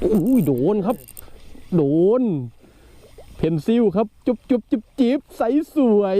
โอ้ยโดนครับ โดน เพนซิลครับ จุบจุบจิบจิบใสสวย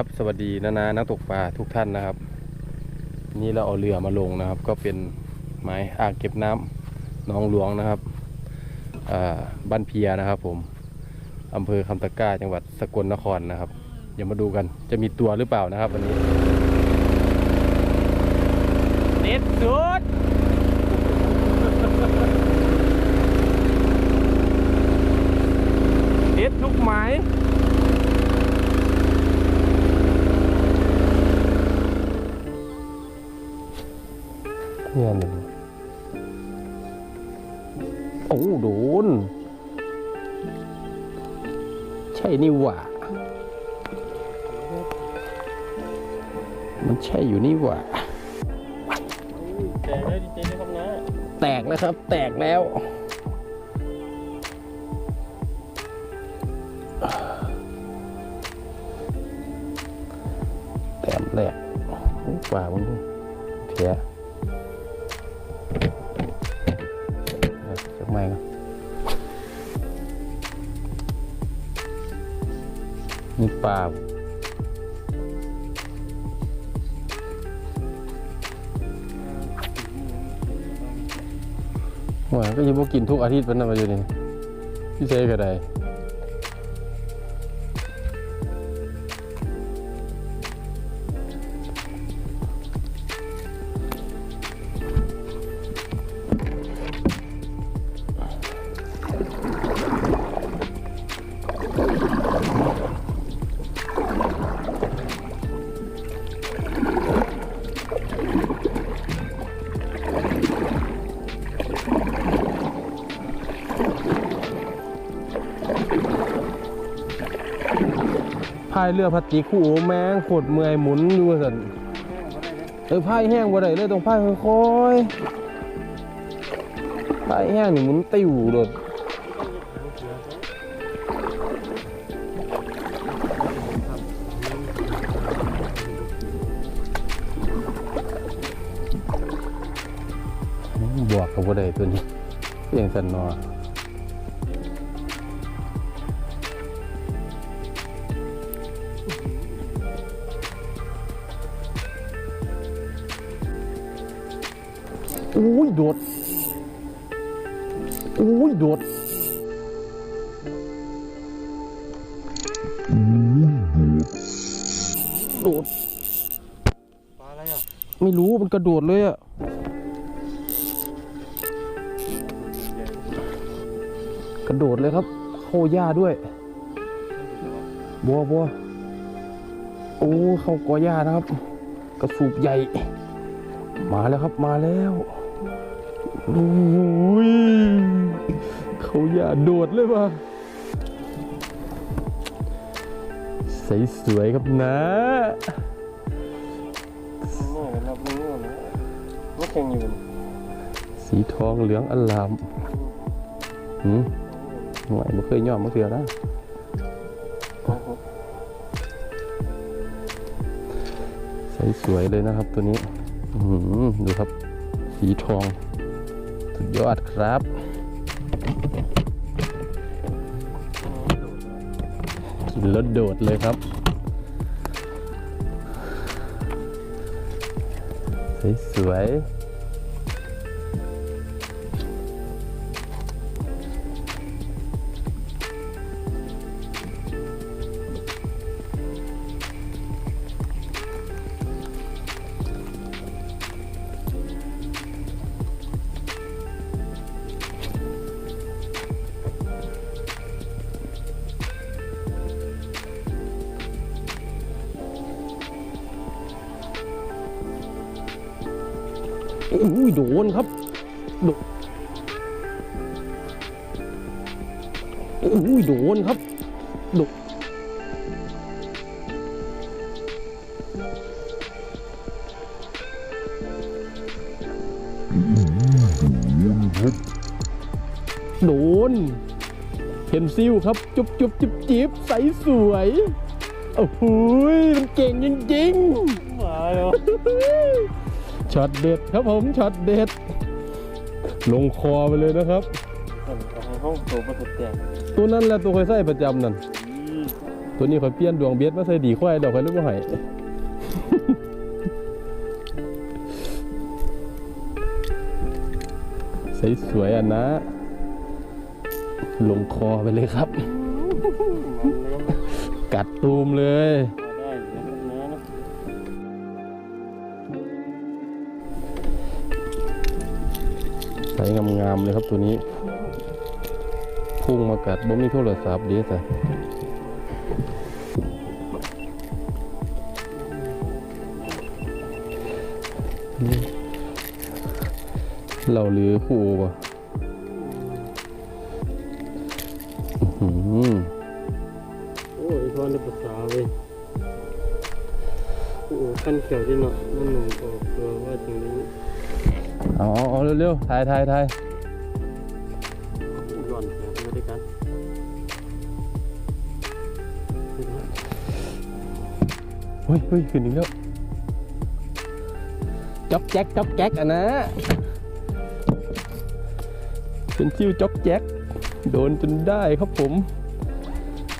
ครับสวัสดีนานานักตกปลาทุกท่านนะครับ นี่เราเอาเรือมาลงนะครับ ก็เป็นไม้อ่างเก็บน้ำหนองหลวงนะครับอ่าบ้านเพียนะครับ ผมอำเภอคำตะก้าจังหวัดสกลนครนะครับ เดี๋ยวมาดูกันจะมีตัวหรือเปล่านะครับวันนี้เด็ดสุด นี่หว่า มันใช่อยู่นี่หว่าแจกได้วดีเจนะครับนะแตกแล้วครับ แตกแล้ว แต้มแรกกว่ามึง หวาหัวก็ยังพวกกินทุกอาทิตย์เป็นอะไรอยู่นี่พี่เซก็ได้ายเรือพลาสติกคู่แมงโคตรเมื่อยหมุนอยู่สันเออพายแห้งบ่ได้เลยต้องพายค่อยๆพายแห้งนี่หมุนติ้วโดดบวกกับบ่ได้ตัวนี้เพียงสันนอ อุ้ยโดดอุ้ยโดดโดดปลาอะไรอะ ไม่รู้มันกระโดดเลยอะกระโดดเลยครับเข้าหญ้าด้วย บัวบัวโอ้เข้ากอหญ้านะครับ กระสูบใหญ่ มาแล้วครับมาแล้ว โอ้ยเขาอย่าโดดเลยว่ะใสสวยครับนะนี่กันครับนี่นะว่แข่งอยู่สีทองเหลืองอลามหืมหน่วยไม่เคยย่อมมาเสือนะใสสวยเลยนะครับตัวนี้หือดูครับ สีทอง สุดยอดครับกินแล้วโดดเลยครับ สวยๆ อ้ยโดนครับโดโอ้ยโดนครับโดโดนเพนซิลครับ จุบจุบจิบจิบใสสวยโอ้โหยมันเก่งจริงๆมาแล้ว ช็อตเด็ดครับผมช็อตเด็ด ลงคอไปเลยนะครับเอาให้ห้องโตประสบแตกตัวนั้นแหละตัวคอยใส่ประจำนั่นตัวนี้คอยเปลี่ยนดวงเบียดมาใส่ดีควายเดี๋ยวคอยเรียกว่าไห้ใส่สวยอะนะ ลงคอไปเลยครับมันเลยกัดตูมเลย ใส่งามๆเลยครับตัวนี้ พุ่งมากัดบ่มีโทรศัพท์เดีจ้ะเราหรือคู่ป่ะอื้อหือโอ้ยทอนภาษาเว้ยโอ้ขั้นเขียวที่เนาะนั่นหนึ่งออกตัว เอาเอาเอาเร็วๆถ่ายถ่ายถ่ายหย่อนแขนมาด้วยกันเฮ้ยเฮ้ยขึ้นอีกแล้วจ๊อกแจ๊กจ๊อกแจ๊กอะนะเป็นชื่อจ๊อกแจ๊กโดนจนได้ครับผม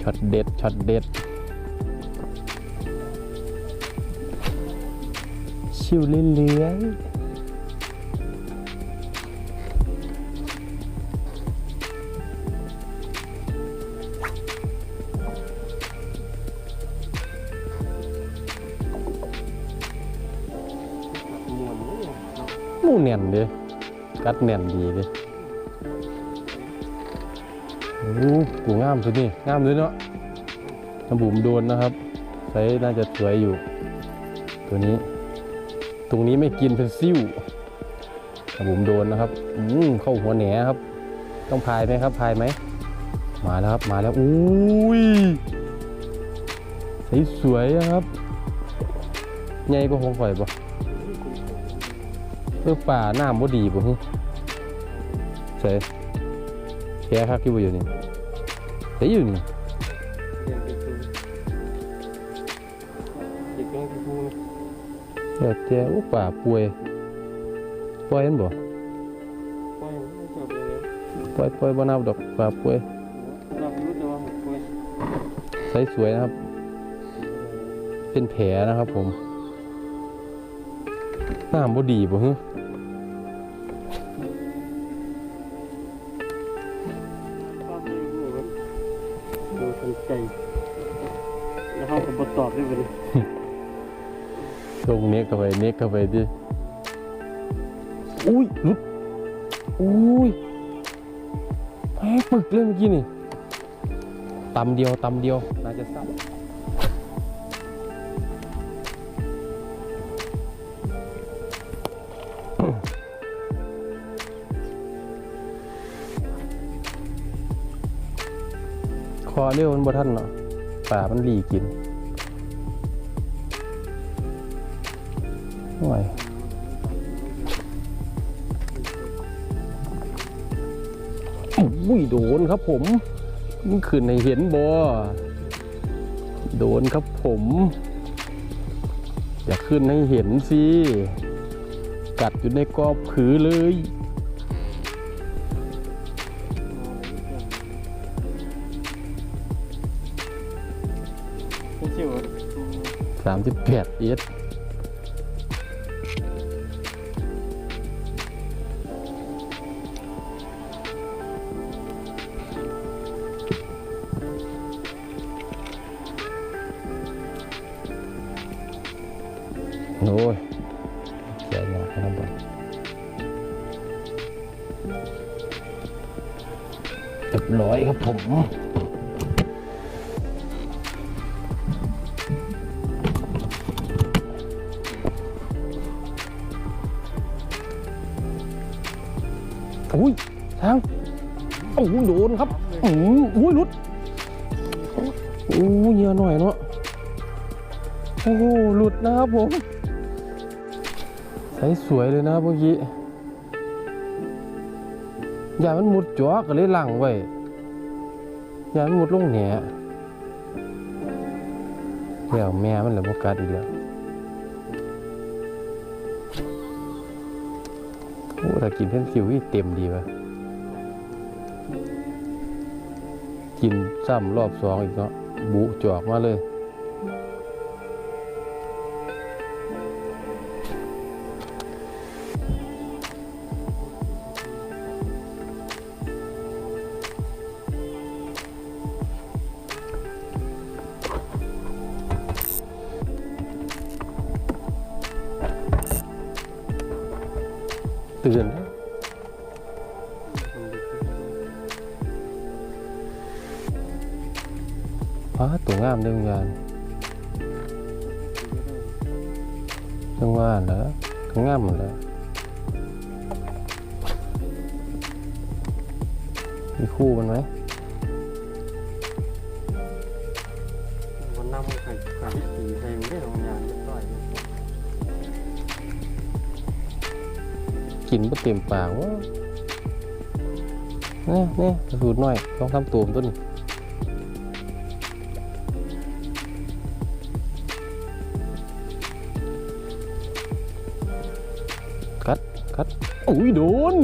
ช็อตเด็ดช็อตเด็ดชิวเลื้อยๆ มูแน่นด้กัดแน่นดีด้โอ้กูงามสุดนี่งามเลยเนาะน้ำบุ๋มโดนนะครับไซส์น่าจะสวยอยู่ ตัวนี้ ตรงนี้ไม่กินเป็นซิ่วน้ำบุ๋มโดนนะครับอืมเข้าหัวแหนครับ ต้องพายไหมครับพายไหมมาแล้วครับมาแล้วอุ้ยไซส์สวยครับใหญ่ก็คงข่อยปะ เพื่อป่าน้ำบ่ดีบ่ฮึใส่แค่คักที่บ่อยู่นี่ใส่อยู่นี่เรียวเด็กยังที่พูดแล้วแต่อุป่าป่วยปล่อยมันบ่ปล่อยไม่จบเลยปล่อยปล่อยบ่นับดอกป่าป่วยเรารู้แต่ว่าป่วยใส่สวยนะครับ เป็นแผลนะครับผมน้ำบ่ดีบ่ฮึ นใจ แล้วเขาก็บทตอบด้วยกันลงเน็กเข้าไปเน็กเข้าไปดิอุ้ยหลุดอุ้ยแพ้ปึกเลยเมื่อกี้นี่ตำเดียวตำเดียวน่าจะซ้ำ อเร็วมันบ่ทันเนาะป่ามันหลีกินโอ้ยอุ้ยโดนครับผมมันขึ้นให้เห็นบ่โดนครับผม อย่าขึ้นให้เห็นสิ กัดอยู่ในกอบผือเลย 38เอสโอ้ยแก่ยากนะครับผมเรียบร้อยครับผม โอ้โห หลุดนะครับผมใสสวยเลยนะครับเมื่อกี้อย่ามันมุดจ่อก็เลยหลังไว้อย่ามันมุดลงแหนี่ยแล้วแม่มันเหลือโอกาสอีกแล้วโอ้แต่กินเส้นคิวที่เต็มดีวะกินซ้ำรอบสองอีกเนาะบุจอกมาเลย เตือนนะอ้าตัวงามเรื่องงานจังว่าเหรอ ก็งามหมดแล้วมีคู่มันไหมวันน้ำไข่ไข่สีไทยไม่ได้ทำงานเรียบร้อยเลยกินก็เต็มปากวะเนี่ยเนี่ยสูตรหน่อยลองทำตัวมันต้นนี่กัดกัดอุ้ยโดน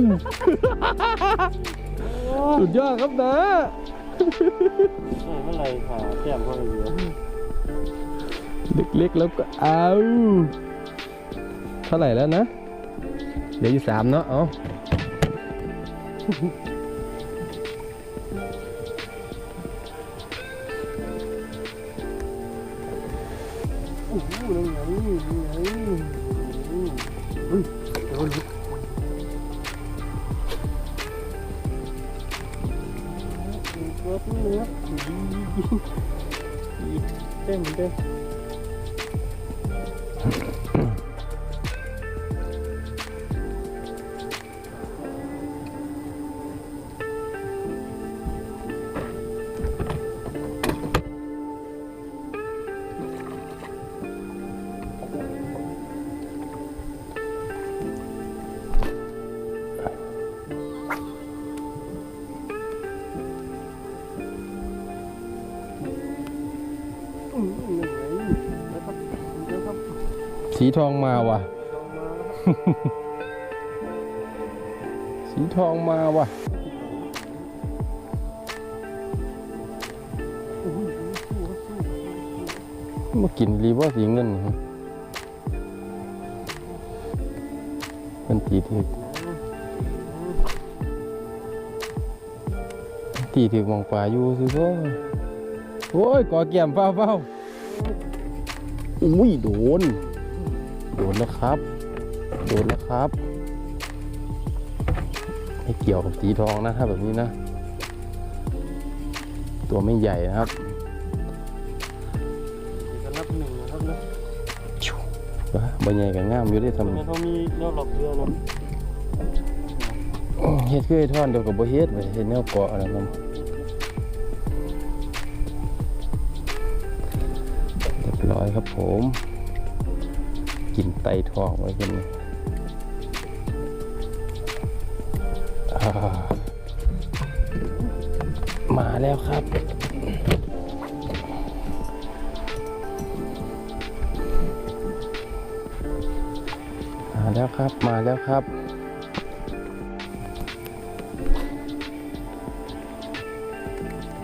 สุดยอดครับนะเมื่อไรขาแก้มเขาเลยเยอะเล็กๆแล้วก็เอา เท่าไหร่แล้วนะ เหลืออยู่สามเนาะเอาโอ้โห สีทองมาว่ะ สีทองมาว่ะมากินรีบ่สีเงินฮะมันตีถึกตีถึกมองปลาอยู่สิพ่อโอ้ยกอแก้มเฝ้าเฝ้าอุ้ย โดน โดนแล้วครับ โดนแล้วครับ ไม่เกี่ยวกับสีทองนะถ้าแบบนี้นะ ตัวไม่ใหญ่นะครับเอกลักษณ์หนึ่งนะครับนะว้าบ่ใหญ่กับงามอยู่ได้ทำทำไมเขามีแนวหลอกเรือเนาะเฮ็ดคือไอ้ท่อนเดียวกับบ่เฮ็ดไปเฮ็ดแนวเกาะอะไรมันเรียบร้อยครับผม กินไตทองไว้เป็นอ่มาแล้วครับ มาแล้วครับ มาแล้วครับ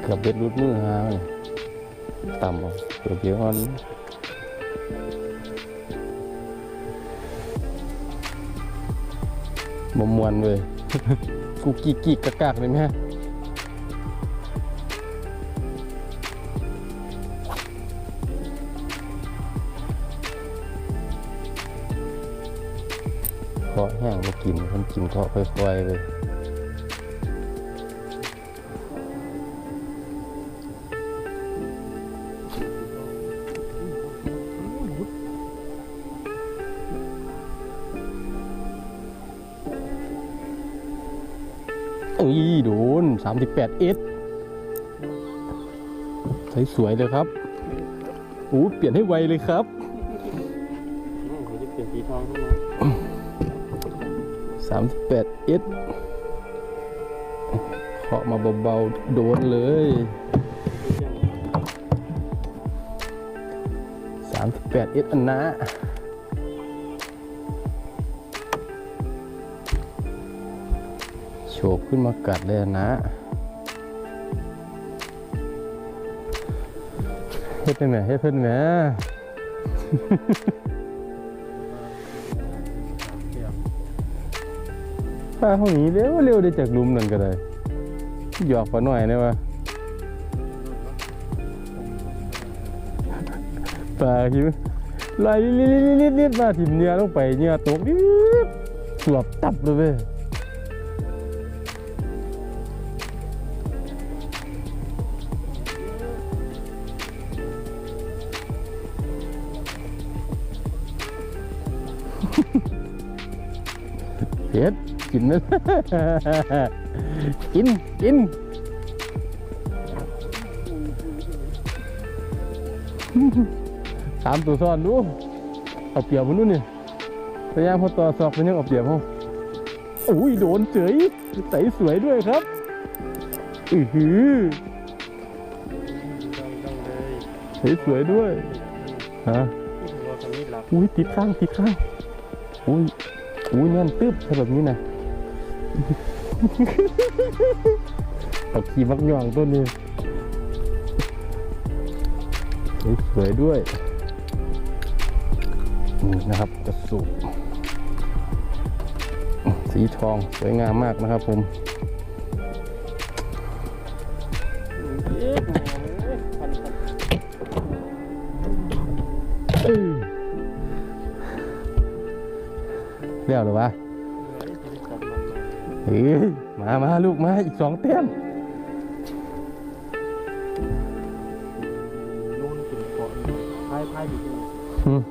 เกือบเบ็ดรุดมือฮาเลยต่ำอะเกือบเยอะอ่อน มมวนเลย กูกีกีกกากๆเลยไหมฮะเพาะแห้งมากินคนกินเพาะค่อยๆเลย 38 อินช์สวยเลยครับโอ้เปลี่ยนให้ไวเลยครับสาสามสิบแปดเอสเคาะมาเบาๆ โดนเลยสามสิบแปดเอสอันนะโฉบขึ้นมากัดเลยนะ ฮ็ดไปไหมเฮ็ดเพิ่นแหมป้าเขาหนีเร็วเร็วได้จากลุมนั่นก็ได้หยอกปาหน่อยได้ปะปลาคิวไลอยลิดลิดลิมาถิ่มเนื้อลงไปเนื้อตกนิดสวบตับเลยเว้ย กินนะกินกินสามตัวซ้อนดูเอาเปรียบมันนู่นนี่พยายามพอต่อสอกมันยังเอาเปรียบเขาอุ้ยโดนเฉยใสสวยด้วยครับอือหือดังๆเลยใสสวยด้วยฮะหัวกันนิดหลับอุ้ยติดข้างติดข้างอุ้ยอุ้ยแน่นตึ๊บถ้าแบบนี้นะ เอาขี่มักย่องต้นนี้สวยด้วยนี่นะครับกระสุกสีทองสวยงามมากนะครับผมเรียกหรือวะ เฮ้ยมามาลูกมาอีกสองเต้มโยนขึ้นเกาะพายพายอยู่ที่นี่อืม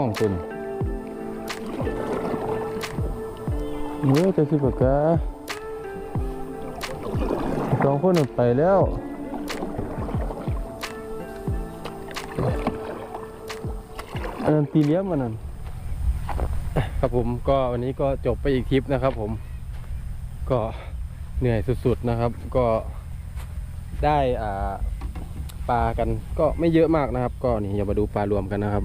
องตุน เนื้จะสิบกะสองคนไปแล้วอันนั้นตีเลี้ยมอันนั้นครับผมก็วันนี้ก็จบไปอีกทริปนะครับผม ก็เหนื่อยสุดๆนะครับ ก็ได้อ่าปลากันก็ไม่เยอะมากนะครับ ก็นี่อย่ามาดูปลารวมกันนะครับ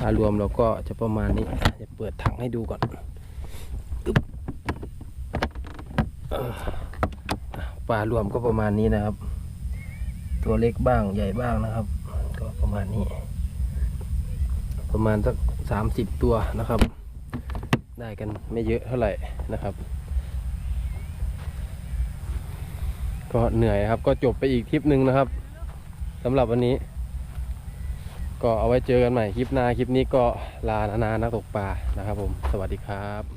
ปลารวมเราก็จะประมาณนี้จะเปิดถังให้ดูก่อนอึ๊บเอ่อ ปลารวมก็ประมาณนี้นะครับ ตัวเล็กบ้างใหญ่บ้างนะครับ ก็ประมาณนี้ ประมาณสักสามสิบตัวนะครับ ได้กันไม่เยอะเท่าไหร่นะครับ ก็เหนื่อยครับ ก็จบไปอีกทริปหนึ่งนะครับสำหรับวันนี้ ก็เอาไว้เจอกันใหม่คลิปหน้าคลิปนี้ก็ลานานานักตกปลานะครับผม สวัสดีครับ